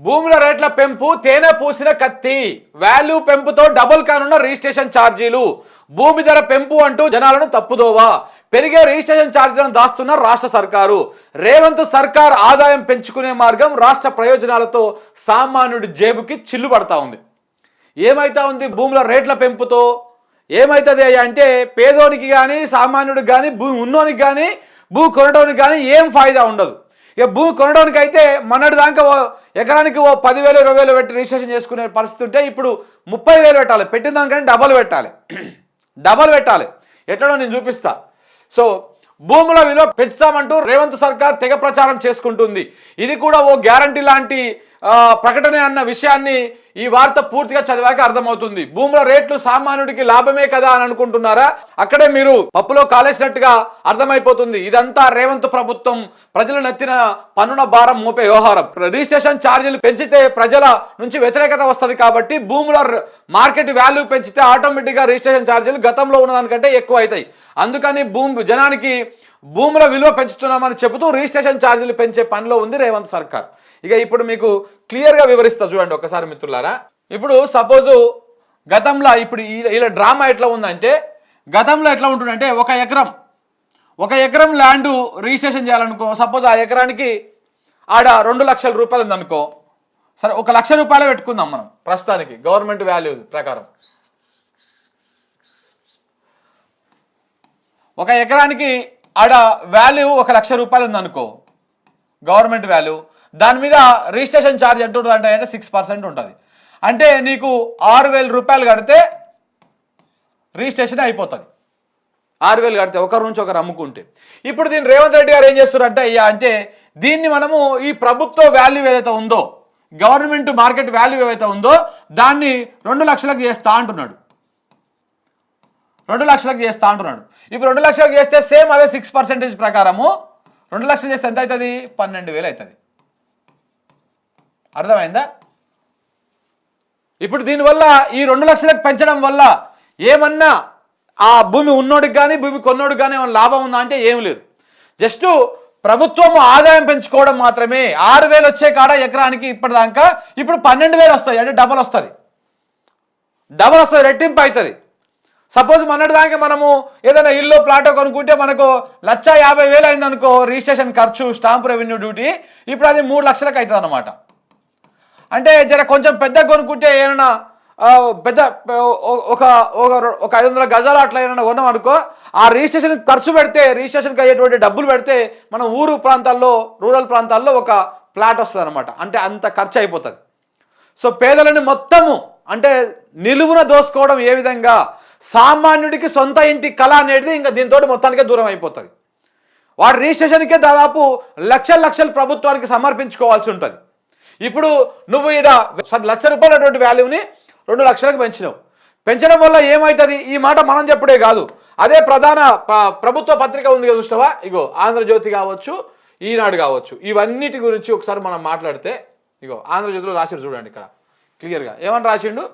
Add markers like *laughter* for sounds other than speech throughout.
భూముల రేట్ల పెంపు తేనె పూసిన కత్తి వాల్యూ పెంపుతో డబుల్ కానున్న రిజిస్ట్రేషన్ ఛార్జీలు. భూమి ధర పెంపు అంటూ జనాలను తప్పుదోవా. పెరిగే రిజిస్ట్రేషన్ ఛార్జీలను దాస్తున్న రాష్ట్ర సర్కారు. రేవంత్ సర్కార్ ఆదాయం పెంచుకునే మార్గం రాష్ట్ర ప్రయోజనాలతో సామాన్యుడి జేబుకి చిల్లు పడతా ఉంది. ఏమైతా ఉంది భూముల రేట్ల పెంపుతో? ఏమవుతుంది అంటే పేదోనికి కానీ సామాన్యుడికి కానీ భూమి ఉన్నోనికి కానీ భూ కొనడానికి కానీ ఏం ఫాయిదా ఉండదు. ఇక భూమి కొనడానికి అయితే మొన్నటి దాకా ఓ ఎకరానికి ఓ పదివేలు ఇరవై వేలు పెట్టి రిజిస్ట్రేషన్ చేసుకునే పరిస్థితి ఉంటే ఇప్పుడు ముప్పై వేలు పెట్టాలి. పెట్టిన దానికంటే డబల్ పెట్టాలి. *clears throat* డబల్ పెట్టాలి. ఎట్లనో నేను చూపిస్తా. సో భూముల విలువ పెంచుతామంటూ రేవంత్ సర్కార్ తెగ ప్రచారం చేసుకుంటుంది. ఇది కూడా ఓ గ్యారంటీ లాంటి ప్రకటన అన్న విషయాన్ని ఈ వార్త పూర్తిగా చదివాక అర్థమవుతుంది. భూముల రేట్లు సామాన్యుడికి లాభమే కదా అని అనుకుంటున్నారా? అక్కడే మీరు పప్పులో కాలేసినట్టుగా అర్థమైపోతుంది. ఇదంతా రేవంత్ ప్రభుత్వం ప్రజలు నెత్తిన పన్నున భారం మోపే వ్యవహారం. రిజిస్ట్రేషన్ ఛార్జీలు పెంచితే ప్రజల నుంచి వ్యతిరేకత వస్తుంది కాబట్టి భూముల మార్కెట్ వాల్యూ పెంచితే ఆటోమేటిక్గా రిజిస్ట్రేషన్ ఛార్జీలు గతంలో ఉన్నదానికంటే ఎక్కువ అవుతాయి. అందుకని భూమి జనానికి భూముల విలువ పెంచుతున్నామని చెబుతూ రిజిస్ట్రేషన్ ఛార్జీలు పెంచే పనిలో ఉంది రేవంత్ సర్కార్. ఇక ఇప్పుడు మీకు క్లియర్గా వివరిస్తా చూడండి ఒకసారి మిత్రులారా. ఇప్పుడు సపోజు గతంలో ఇప్పుడు ఇలా డ్రామా ఎట్లా ఉందంటే గతంలో ఎట్లా ఉంటుందంటే ఒక ఎకరం ఒక ఎకరం ల్యాండ్ రిజిస్ట్రేషన్ చేయాలనుకో సపోజ్ ఆ ఎకరానికి ఆడ రెండు లక్షల రూపాయలు ఉందనుకో సరే ఒక లక్ష రూపాయలు పెట్టుకుందాం మనం ప్రస్తుతానికి గవర్నమెంట్ వాల్యూ ప్రకారం. ఒక ఎకరానికి ఆడ వాల్యూ ఒక లక్ష రూపాయలు ఉందనుకో గవర్నమెంట్ వాల్యూ దాని మీద రిజిస్ట్రేషన్ ఛార్జ్ ఎంత ఉంటుంది అంటే సిక్స్ పర్సెంట్ ఉంటుంది. అంటే నీకు ఆరు వేల రూపాయలు కడితే రిజిస్ట్రేషన్ అయిపోతుంది. ఆరు వేలు కడితే ఒకరి నుంచి ఒకరు అమ్ముకుంటే. ఇప్పుడు దీన్ని రేవంత్ రెడ్డి గారు ఏం చేస్తున్నారంటే అయ్యా అంటే దీన్ని మనము ఈ ప్రభుత్వ వాల్యూ ఏదైతే ఉందో గవర్నమెంట్ మార్కెట్ వాల్యూ ఏదైతే ఉందో దాన్ని రెండు లక్షలకు చేస్తా అంటున్నాడు. రెండు లక్షలకు చేస్తా అంటున్నాడు. ఇప్పుడు రెండు లక్షలకు చేస్తే సేమ్ అదే సిక్స్ పర్సెంటేజ్ ప్రకారము రెండు లక్షలు చేస్తే ఎంత అవుతుంది? పన్నెండు వేలు అవుతుంది. అర్థమైందా? ఇప్పుడు దీనివల్ల ఈ రెండు లక్షలకు పెంచడం వల్ల ఏమన్నా ఆ భూమి ఉన్నోడికి కానీ భూమి కొన్నోడికి కానీ ఏమైనా లాభం ఉందా అంటే ఏం లేదు. జస్ట్ ప్రభుత్వం ఆదాయం పెంచుకోవడం మాత్రమే. ఆరు వేలు వచ్చే కాడ ఎకరానికి ఇప్పటిదాకా ఇప్పుడు పన్నెండు వేలు వస్తాయి. అంటే డబల్ వస్తుంది. డబల్ వస్తుంది రెట్టింపు అవుతుంది సపోజ్ మొన్నటి దాకా మనము ఏదైనా ఇల్లు ప్లాటో కొనుక్కుంటే మనకు లక్ష యాభై వేలు అయిందనుకో రిజిస్ట్రేషన్ ఖర్చు స్టాంప్ రెవెన్యూ డ్యూటీ ఇప్పుడు అది మూడు లక్షలకు అవుతుంది అనమాట అంటే జర కొంచెం పెద్ద కొనుక్కుంటే ఏమైనా పెద్ద ఒక ఒక ఒక ఐదు వందల గజాలు అట్లా ఏమైనా కొన్నాం అనుకో ఆ రిజిస్ట్రేషన్ ఖర్చు పెడితే రిజిస్ట్రేషన్కి అయ్యేటువంటి డబ్బులు పెడితే మన ఊరు ప్రాంతాల్లో రూరల్ ప్రాంతాల్లో ఒక ప్లాట్ వస్తుంది అనమాట అంటే అంత ఖర్చు అయిపోతుంది. సో పేదలని మొత్తము అంటే నిలువున దోసుకోవడం ఏ విధంగా సామాన్యుడికి సొంత ఇంటి కళ అనేది ఇంకా దీంతో మొత్తానికే దూరం అయిపోతుంది. వాడు రిజిస్ట్రేషన్కే దాదాపు లక్షల లక్షలు ప్రభుత్వానికి సమర్పించుకోవాల్సి ఉంటుంది. ఇప్పుడు నువ్వు ఈడ లక్ష రూపాయలు అటువంటి వాల్యూని రెండు లక్షలకు పెంచినావు. పెంచడం వల్ల ఏమవుతుంది ఈ మాట మనం చెప్పుడే కాదు. అదే ప్రధాన ప్రభుత్వ పత్రిక ఉంది కదా చూసినవా? ఇగో ఆంధ్రజ్యోతి కావచ్చు ఈనాడు కావచ్చు. ఇవన్నిటి గురించి ఒకసారి మనం మాట్లాడితే ఇగో ఆంధ్రజ్యోతిలో రాసిడు చూడండి ఇక్కడ. క్లియర్గా ఏమని రాసిండు?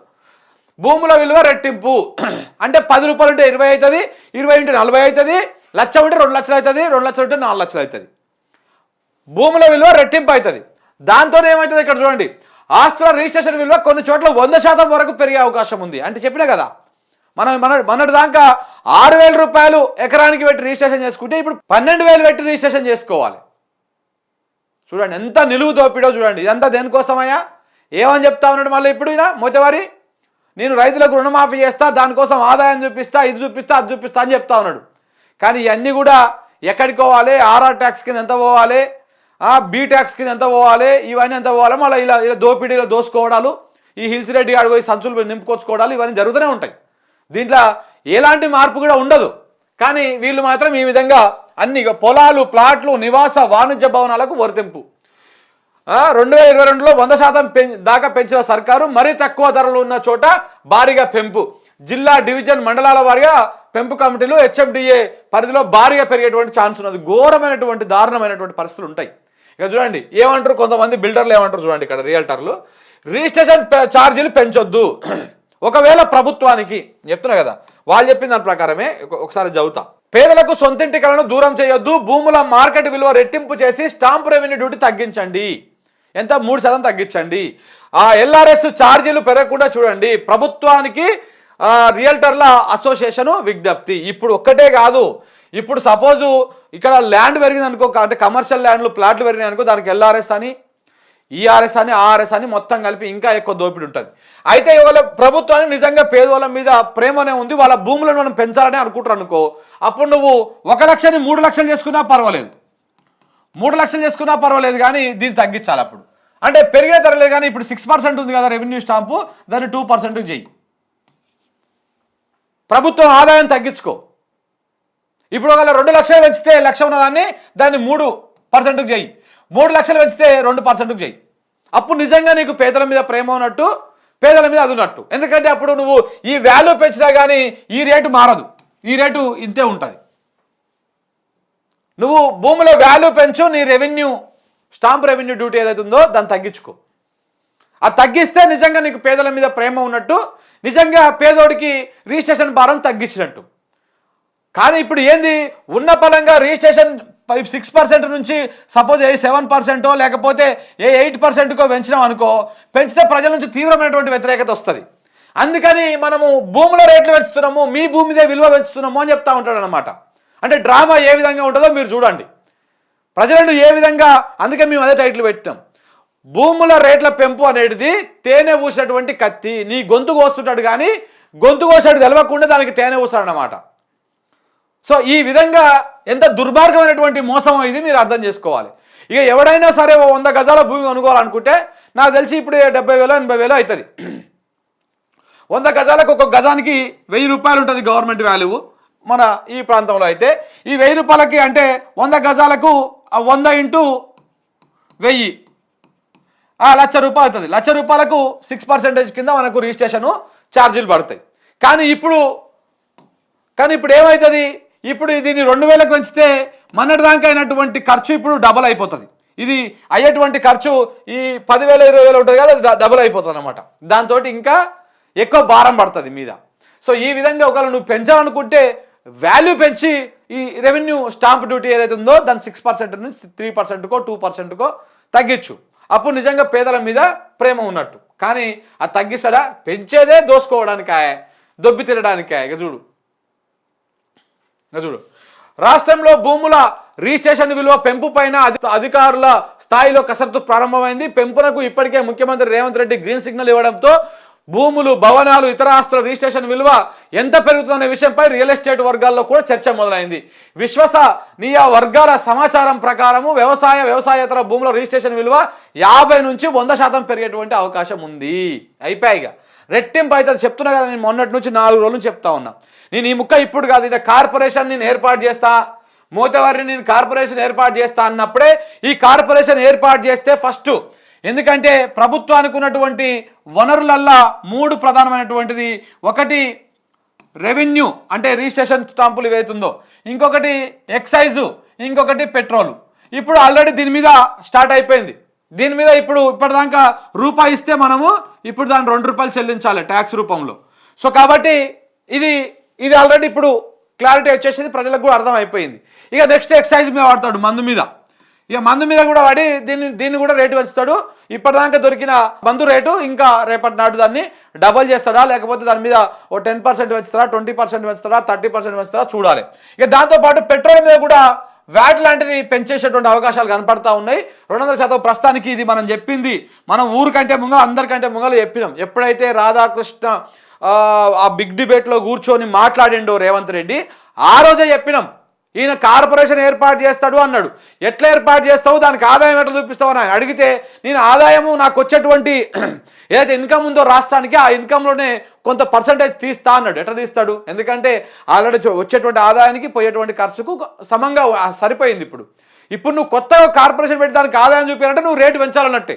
భూముల విలువ రెట్టింపు. *clears throat* అంటే పది రూపాయలు ఉంటే ఇరవై అవుతుంది ఇరవై ఉంటే నలభై అవుతుంది లక్ష ఉంటే రెండు లక్షలు అవుతుంది రెండు లక్షలు ఉంటే నాలుగు లక్షలు అవుతుంది భూముల విలువ రెట్టింపు అవుతుంది దాంతో ఏమవుతుంది ఇక్కడ చూడండి. ఆస్తుల రిజిస్ట్రేషన్ విలువ కొన్ని చోట్ల వంద శాతం వరకు పెరిగే అవకాశం ఉంది. అంటే చెప్పినా కదా. మనం మన మొన్నటి దాకా ఆరు వేల రూపాయలు ఎకరానికి పెట్టి రిజిస్ట్రేషన్ చేసుకుంటే ఇప్పుడు పన్నెండు వేలు పెట్టి రిజిస్ట్రేషన్ చేసుకోవాలి. చూడండి ఎంత నిలువు దోపిడో చూడండి. ఇదంతా దేనికోసమయ్యా? ఏమని చెప్తా ఉన్నాడు మళ్ళీ ఇప్పుడు ఈయన? మొదటివారి నేను రైతులకు రుణమాఫీ చేస్తా దానికోసం ఆదాయం చూపిస్తా ఇది చూపిస్తా అది చూపిస్తా అని చెప్తా ఉన్నాడు. కానీ ఇవన్నీ కూడా ఎక్కడికి పోవాలి? ఆర్ఆర్ ట్యాక్స్ కింద ఎంత పోవాలి? ఆ బీ ట్యాక్స్ కింద ఎంత పోవాలి? ఇవన్నీ ఎంత పోవాలి? మళ్ళీ ఇలా ఇలా దోపిడీలో దోసుకోవడాలు ఈ హిల్స్ రెడ్డి గాడు పోయి సంచులు నింపుకొచ్చుకోవడాలు ఇవన్నీ జరుగుతూనే ఉంటాయి. దీంట్లో ఎలాంటి మార్పు కూడా ఉండదు. కానీ వీళ్ళు మాత్రం ఈ విధంగా అన్ని పొలాలు ప్లాట్లు నివాస వాణిజ్య భవనాలకు వర్తింపు. రెండు వేల ఇరవై రెండులో వంద శాతం పెం దాకా పెంచిన సర్కారు మరీ తక్కువ ధరలు ఉన్న చోట భారీగా పెంపు. జిల్లా డివిజన్ మండలాల వారీగా పెంపు కమిటీలు హెచ్ఎఫ్డిఏ పరిధిలో భారీగా పెరిగేటువంటి ఛాన్స్ ఉన్నది. ఘోరమైనటువంటి దారుణమైనటువంటి పరిస్థితులు ఉంటాయి. ఇక చూడండి ఏమంటారు? కొంతమంది బిల్డర్లు ఏమంటారు చూడండి ఇక్కడ రియల్టర్లు? రిజిస్ట్రేషన్ పె- ఛార్జీలు పెంచొద్దు. ఒకవేళ ప్రభుత్వానికి చెప్తున్నా కదా వాళ్ళు చెప్పిన దాని ప్రకారమే ఒకసారి చదువుతా. పేదలకు సొంతింటికలను దూరం చేయొద్దు భూముల మార్కెట్ విలువ రెట్టింపు చేసి స్టాంప్ రెవెన్యూ డ్యూటీ తగ్గించండి. ఎంత? మూడు శాతం తగ్గించండి. ఆ ఎల్ఆర్ఎస్ ఛార్జీలు పెరగకుండా చూడండి ప్రభుత్వానికి రియల్టర్ల అసోసియేషను విజ్ఞప్తి. ఇప్పుడు ఒక్కటే కాదు ఇప్పుడు సపోజు ఇక్కడ ల్యాండ్ పెరిగింది అనుకో అంటే కమర్షియల్ ల్యాండ్లు ప్లాట్లు పెరిగినాయి అనుకో దానికి ఎల్ఆర్ఎస్ అని ఈఆర్ఎస్ అని ఆర్ఎస్ అని మొత్తం కలిపి ఇంకా ఎక్కువ దోపిడి ఉంటుంది. అయితే ఇవాళ ప్రభుత్వానికి నిజంగా పేదవాళ్ళ మీద ప్రేమనే ఉంది వాళ్ళ భూములను మనం పెంచాలని అనుకుంటారు అనుకో అప్పుడు నువ్వు ఒక లక్షని మూడు లక్షలు చేసుకున్నా పర్వాలేదు. మూడు లక్షలు చేసుకున్నా పర్వాలేదు కానీ దీన్ని తగ్గించాలి అప్పుడు. అంటే పెరిగే ధరలేదు కానీ ఇప్పుడు సిక్స్ పర్సెంట్ ఉంది కదా రెవెన్యూ స్టాంపు దాన్ని టూ పర్సెంట్ చెయ్యి. ప్రభుత్వం ఆదాయం తగ్గించుకో. ఇప్పుడు ఒకవేళ రెండు లక్షలు పెంచితే లక్ష ఉన్నదాన్ని దాన్ని మూడు పర్సెంట్కి చేయి. మూడు లక్షలు పెంచితే రెండు పర్సెంట్కి చేయి. అప్పుడు నిజంగా నీకు పేదల మీద ప్రేమ ఉన్నట్టు పేదల మీద అది ఉన్నట్టు. ఎందుకంటే అప్పుడు నువ్వు ఈ వాల్యూ పెంచినా కానీ ఈ రేటు మారదు. ఈ రేటు ఇంతే ఉంటుంది. నువ్వు భూమిలో వాల్యూ పెంచు నీ రెవెన్యూ స్టాంప్ రెవెన్యూ డ్యూటీ ఏదైతే ఉందో దాన్ని తగ్గించుకో. అది తగ్గిస్తే నిజంగా నీకు పేదల మీద ప్రేమ ఉన్నట్టు నిజంగా పేదోడికి రిజిస్ట్రేషన్ భారం తగ్గించినట్టు. కానీ ఇప్పుడు ఏంది? ఉన్న పరంగా రిజిస్ట్రేషన్ సిక్స్ పర్సెంట్ నుంచి సపోజ్ ఏ సెవెన్ పర్సెంటో లేకపోతే ఏ ఎయిట్ పర్సెంట్కో పెంచినాం అనుకో పెంచితే ప్రజల నుంచి తీవ్రమైనటువంటి వ్యతిరేకత వస్తుంది. అందుకని మనము భూముల రేట్లు పెంచుతున్నాము మీ భూమి మీద విలువ పెంచుతున్నాము అని చెప్తా ఉంటాడు అనమాట అంటే డ్రామా ఏ విధంగా ఉంటుందో మీరు చూడండి. ప్రజలను ఏ విధంగా అందుకే మేము అదే టైటిల్ పెట్టాం భూముల రేట్ల పెంపు అనేది తేనె పూసినటువంటి కత్తి నీ గొంతు కోస్తుంటాడు కానీ గొంతు కోసాడు తెలవకుండా దానికి తేనె పూస్తాడు అనమాట సో ఈ విధంగా ఎంత దుర్మార్గమైనటువంటి మోసం ఇది మీరు అర్థం చేసుకోవాలి. ఇక ఎవడైనా సరే ఓ వంద గజాల భూమి కొనుక్కోవాలనుకుంటే నాకు తెలిసి ఇప్పుడు డెబ్బై వేలు ఎనభై వేలు అవుతుంది వంద గజాలకు ఒక గజానికి వెయ్యి రూపాయలు ఉంటుంది గవర్నమెంట్ వాల్యూ మన ఈ ప్రాంతంలో అయితే. ఈ వెయ్యి రూపాయలకి అంటే వంద గజాలకు వంద ఇంటూ వెయ్యి ఆ లక్ష రూపాయలు అవుతుంది. లక్ష రూపాయలకు సిక్స్ పర్సెంటేజ్ కింద మనకు రిజిస్ట్రేషన్ ఛార్జీలు పడతాయి. కానీ ఇప్పుడు కానీ ఇప్పుడు ఏమవుతుంది ఇప్పుడు దీన్ని రెండు వేలకు పెంచితే మొన్నటిదాకా అయినటువంటి ఖర్చు ఇప్పుడు డబల్ అయిపోతుంది. ఇది అయ్యేటువంటి ఖర్చు ఈ పదివేల ఇరవై వేలు ఉంటుంది కదా అది అయిపోతుంది అనమాట దాంతో ఇంకా ఎక్కువ భారం పడుతుంది మీద. సో ఈ విధంగా ఒకవేళ నువ్వు పెంచాలనుకుంటే వాల్యూ పెంచి ఈ రెవెన్యూ స్టాంప్ డ్యూటీ ఏదైతే ఉందో దాన్ని సిక్స్ పర్సెంట్ నుంచి త్రీ పర్సెంట్కో టూ పర్సెంట్కో తగ్గించు. అప్పుడు నిజంగా పేదల మీద ప్రేమ ఉన్నట్టు. కానీ అది తగ్గిస్తాడా? పెంచేదే దోసుకోవడానికాయ దొబ్బి తినడానికాయ. ఇక చూడు. చూడు. రాష్ట్రంలో భూముల రిజిస్ట్రేషన్ విలువ పెంపు పైన అధికారుల స్థాయిలో కసరత్తు ప్రారంభమైంది. పెంపునకు ఇప్పటికే ముఖ్యమంత్రి రేవంత్ రెడ్డి గ్రీన్ సిగ్నల్ ఇవ్వడంతో భూములు భవనాలు ఇతర ఆస్తుల రిజిస్ట్రేషన్ విలువ ఎంత పెరుగుతుందనే విషయంపై రియల్ ఎస్టేట్ వర్గాల్లో కూడా చర్చ మొదలైంది. విశ్వసనీయ వర్గాల సమాచారం ప్రకారము వ్యవసాయ వ్యవసాయేతర భూముల రిజిస్ట్రేషన్ విలువ యాభై నుంచి వంద శాతం పెరిగేటువంటి అవకాశం ఉంది. అయిపోయాయిగా రెట్టింపు అవుతుంది. చెప్తున్నా కదా నేను మొన్నటి నుంచి నాలుగు రోజులు చెప్తా ఉన్నా. నేను ఈ ముక్క ఇప్పుడు కాదు ఇదే కార్పొరేషన్ నేను ఏర్పాటు చేస్తా. మూతవారిని నేను కార్పొరేషన్ ఏర్పాటు చేస్తా అన్నప్పుడే ఈ కార్పొరేషన్ ఏర్పాటు చేస్తే ఫస్ట్ ఎందుకంటే ప్రభుత్వానికి ఉన్నటువంటి వనరులల్లా మూడు ప్రధానమైనటువంటిది. ఒకటి రెవెన్యూ అంటే రిజిస్ట్రేషన్ స్టాంపులు ఏవైతుందో ఇంకొకటి ఎక్సైజు ఇంకొకటి పెట్రోల్. ఇప్పుడు ఆల్రెడీ దీని మీద స్టార్ట్ అయిపోయింది. దీని మీద ఇప్పుడు ఇప్పటిదాకా రూపాయి ఇస్తే మనము ఇప్పుడు దాన్ని రెండు రూపాయలు చెల్లించాలి ట్యాక్స్ రూపంలో. సో కాబట్టి ఇది ఇది ఆల్రెడీ ఇప్పుడు క్లారిటీ వచ్చేసింది ప్రజలకు కూడా అర్థం అయిపోయింది ఇక నెక్స్ట్ ఎక్సైజ్ మీద వాడతాడు మందు మీద. ఇక మందు మీద కూడా వాడి దీన్ని దీన్ని కూడా రేటు పెంచుతాడు. ఇప్పటిదాకా దొరికిన మందు రేటు ఇంకా రేపటి నాడు దాన్ని డబల్ చేస్తాడా లేకపోతే దాని మీద ఓ టెన్ పర్సెంట్ పెంచుతాడా ట్వంటీ పర్సెంట్ పెంచుతాడా థర్టీ పర్సెంట్ పెంచుతాడా చూడాలి. ఇక దాంతోపాటు పెట్రోల్ మీద కూడా వ్యాట్ లాంటిది పెంచేసేటువంటి అవకాశాలు కనపడతా ఉన్నాయి. రెండు వందల శాతం ప్రస్తుతానికి ఇది మనం చెప్పింది. మనం ఊరికంటే ముంగ అందరికంటే ముంగలు చెప్పినాం. ఎప్పుడైతే రాధాకృష్ణ ఆ, బిగ్ డిబేట్లో కూర్చొని మాట్లాడిండో రేవంత్ రెడ్డి ఆ రోజే చెప్పినాం. ఈయన కార్పొరేషన్ ఏర్పాటు చేస్తాడు అన్నాడు. ఎట్లా ఏర్పాటు చేస్తావు? దానికి ఆదాయం ఎట్లా చూపిస్తావు అని అడిగితే నేను ఆదాయము నాకు వచ్చేటువంటి *clears throat* ఏదైతే ఇన్కమ్ ఉందో రాష్ట్రానికి ఆ ఇన్కంలోనే కొంత పర్సంటేజ్ తీస్తా అన్నాడు. ఎట్లా తీస్తాడు? ఎందుకంటే ఆల్రెడీ వచ్చేటువంటి ఆదాయానికి పోయేటువంటి ఖర్చుకు సమంగా సరిపోయింది ఇప్పుడు. ఇప్పుడు నువ్వు కొత్తగా కార్పొరేషన్ పెట్టి దానికి ఆదాయం చూపించాలంటే నువ్వు రేటు పెంచాలన్నట్టే.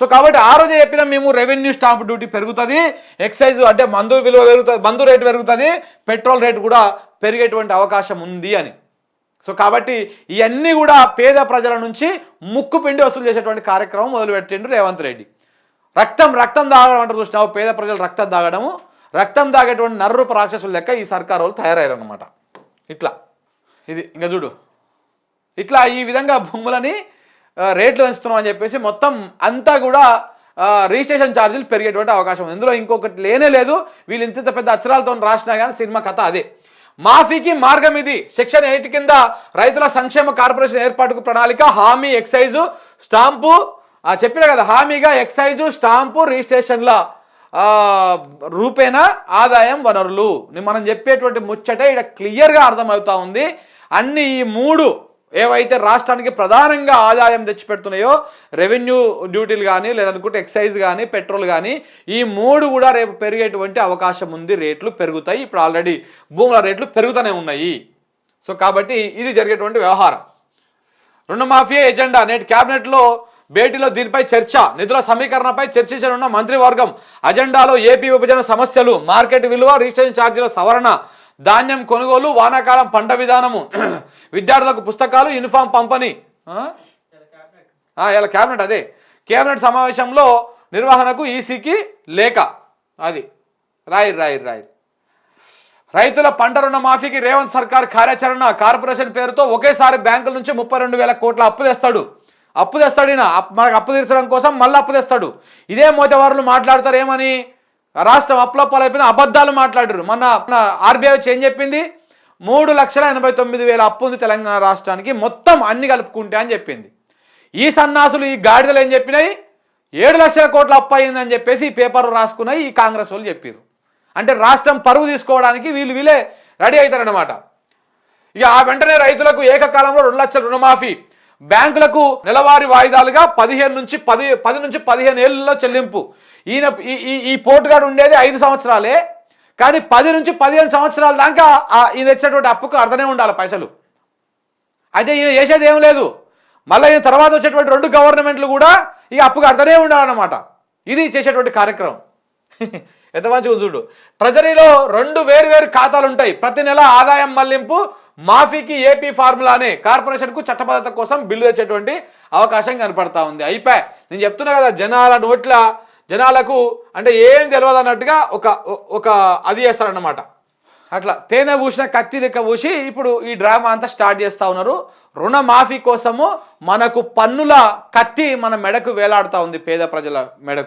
సో కాబట్టి ఆ రోజే చెప్పిన మేము రెవెన్యూ స్టాంప్ డ్యూటీ పెరుగుతుంది ఎక్సైజ్ అంటే మందు విలువ పెరుగుతుంది మందు రేటు పెరుగుతుంది పెట్రోల్ రేటు కూడా పెరిగేటువంటి అవకాశం ఉంది అని. సో కాబట్టి ఇవన్నీ కూడా పేద ప్రజల నుంచి ముక్కు పిండి వసూలు చేసేటువంటి కార్యక్రమం మొదలుపెట్టిండు రేవంత్ రెడ్డి. రక్తం రక్తం దాగడం అంటారు చూసినావు? పేద ప్రజలు రక్తం దాగడము రక్తం దాగేటువంటి నర్రూప రాక్షసుల లెక్క ఈ సర్కారు వాళ్ళు తయారయ్యారనమాట ఇట్లా. ఇది ఇంకా చూడు. ఇట్లా ఈ విధంగా భూములని రేట్లు పెంచుతున్నాం అని చెప్పేసి మొత్తం అంతా కూడా రిజిస్ట్రేషన్ ఛార్జీలు పెరిగేటువంటి అవకాశం ఉంది. ఇందులో ఇంకొకటి లేనే లేదు. వీళ్ళు ఇంత ఇంత పెద్ద అక్షరాలతో రాసినా కానీ సినిమా కథ అదే. మాఫీకి మార్గం ఇది. సెక్షన్ ఎయిట్ కింద రైతుల సంక్షేమ కార్పొరేషన్ ఏర్పాటుకు ప్రణాళిక హామీ ఎక్సైజు స్టాంపు ఆ, చెప్పిన కదా హామీగా ఎక్సైజు స్టాంపు రిజిస్ట్రేషన్ల రూపేణ రూపేణా ఆదాయం వనరులు. మనం చెప్పేటువంటి ముచ్చట ఇక్కడ క్లియర్గా అర్థమవుతా ఉంది. అన్ని ఈ మూడు ఏవైతే రాష్ట్రానికి ప్రధానంగా ఆదాయం తెచ్చిపెడుతున్నాయో రెవెన్యూ డ్యూటీలు కానీ లేదనుకుంటే ఎక్సైజ్ కానీ పెట్రోల్ కానీ ఈ మూడు కూడా రేపు పెరిగేటువంటి అవకాశం ఉంది. రేట్లు పెరుగుతాయి. ఇప్పుడు ఆల్రెడీ భూముల రేట్లు పెరుగుతూనే ఉన్నాయి. సో కాబట్టి ఇది జరిగేటువంటి వ్యవహారం. రుణమాఫీ ఎజెండా. నేటి కేబినెట్లో భేటీలో దీనిపై చర్చ నిధుల సమీకరణపై చర్చించనున్న మంత్రివర్గం. అజెండాలో ఏపీ విభజన సమస్యలు మార్కెట్ విలువ రిజిస్ట్రేషన్ ఛార్జీల సవరణ ధాన్యం కొనుగోలు వానాకాలం పంట విధానము. *clears throat* విద్యార్థులకు పుస్తకాలు యూనిఫామ్ పంపని ఇలా క్యాబినెట్ అదే. కేబినెట్ సమావేశంలో నిర్వహణకు ఈసీకి లేక అది. రాయి రాయి రాయి రైతుల పంట రుణ మాఫీకి రేవంత్ సర్కార్ కార్యాచరణ కార్పొరేషన్ పేరుతో ఒకేసారి బ్యాంకుల నుంచి ముప్పై రెండు వేల కోట్ల అప్పు తెస్తాడు. అప్పు తెస్తాడు ఈయన. అప్- మనకు అప్పు తీర్చడం కోసం మళ్ళీ అప్పు తెస్తాడు. ఇదే మోతవారులు మాట్లాడతారు ఏమని రాష్ట్రం అప్పులప్పాలు అబద్ధాలు మాట్లాడారు మన ఆర్బీఐ వచ్చి ఏం చెప్పింది? మూడు లక్షల ఎనభై తొమ్మిది వేల అప్పు ఉంది తెలంగాణ రాష్ట్రానికి మొత్తం అన్ని కలుపుకుంటే అని చెప్పింది. ఈ సన్నాసులు ఈ గాడిదలు ఏం చెప్పినాయి? ఏడు లక్షల కోట్ల అప్పు అయిందని చెప్పేసి ఈ పేపర్ రాసుకున్నాయి ఈ కాంగ్రెస్ వాళ్ళు చెప్పారు అంటే రాష్ట్రం పరువు తీసుకోవడానికి వీళ్ళు వీళ్ళే రెడీ అవుతారనమాట ఇక ఆ వెంటనే రైతులకు ఏకకాలంలో రెండు లక్షల రుణమాఫీ. బ్యాంకులకు నెలవారీ వాయిదాలుగా పదిహేను నుంచి పది పది నుంచి పదిహేను ఏళ్ళలో చెల్లింపు. ఈయన ఈ ఈ- ఈ ఉండేది ఐదు సంవత్సరాలే. కానీ పది నుంచి పదిహేను సంవత్సరాల దాకా ఈయన ఇచ్చినటువంటి అప్పుకు అర్థమే ఉండాలి పైసలు. అంటే ఈయన చేసేది ఏం లేదు. మళ్ళీ ఈయన తర్వాత వచ్చేటువంటి రెండు గవర్నమెంట్లు కూడా ఇక అప్పుకు అర్థమే ఉండాలన్నమాట. ఇది చేసేటువంటి కార్యక్రమం. ఎంత మంచిగా చూడు. ట్రెజరీలో రెండు వేరు వేరు ఖాతాలు ఉంటాయి. ప్రతి నెల ఆదాయం మళ్ళింపు మాఫీకి ఏపీ ఫార్ములానే కార్పొరేషన్కు చట్టబద్ధత కోసం బిల్లు తెచ్చేటువంటి అవకాశం కనపడతా ఉంది. అయిపోయి. నేను చెప్తున్నా కదా జనాల నోట్ల జనాలకు అంటే ఏం తెలియదు అన్నట్టుగా ఒక ఒక అది చేస్తారన్నమాట. అట్లా తేనె పూసిన కత్తి లెక్క పూసి ఇప్పుడు ఈ డ్రామా అంతా స్టార్ట్ చేస్తూ ఉన్నారు. రుణమాఫీ కోసము మనకు పన్నుల కత్తి మన మెడకు వేలాడుతూ ఉంది పేద ప్రజల మెడకు.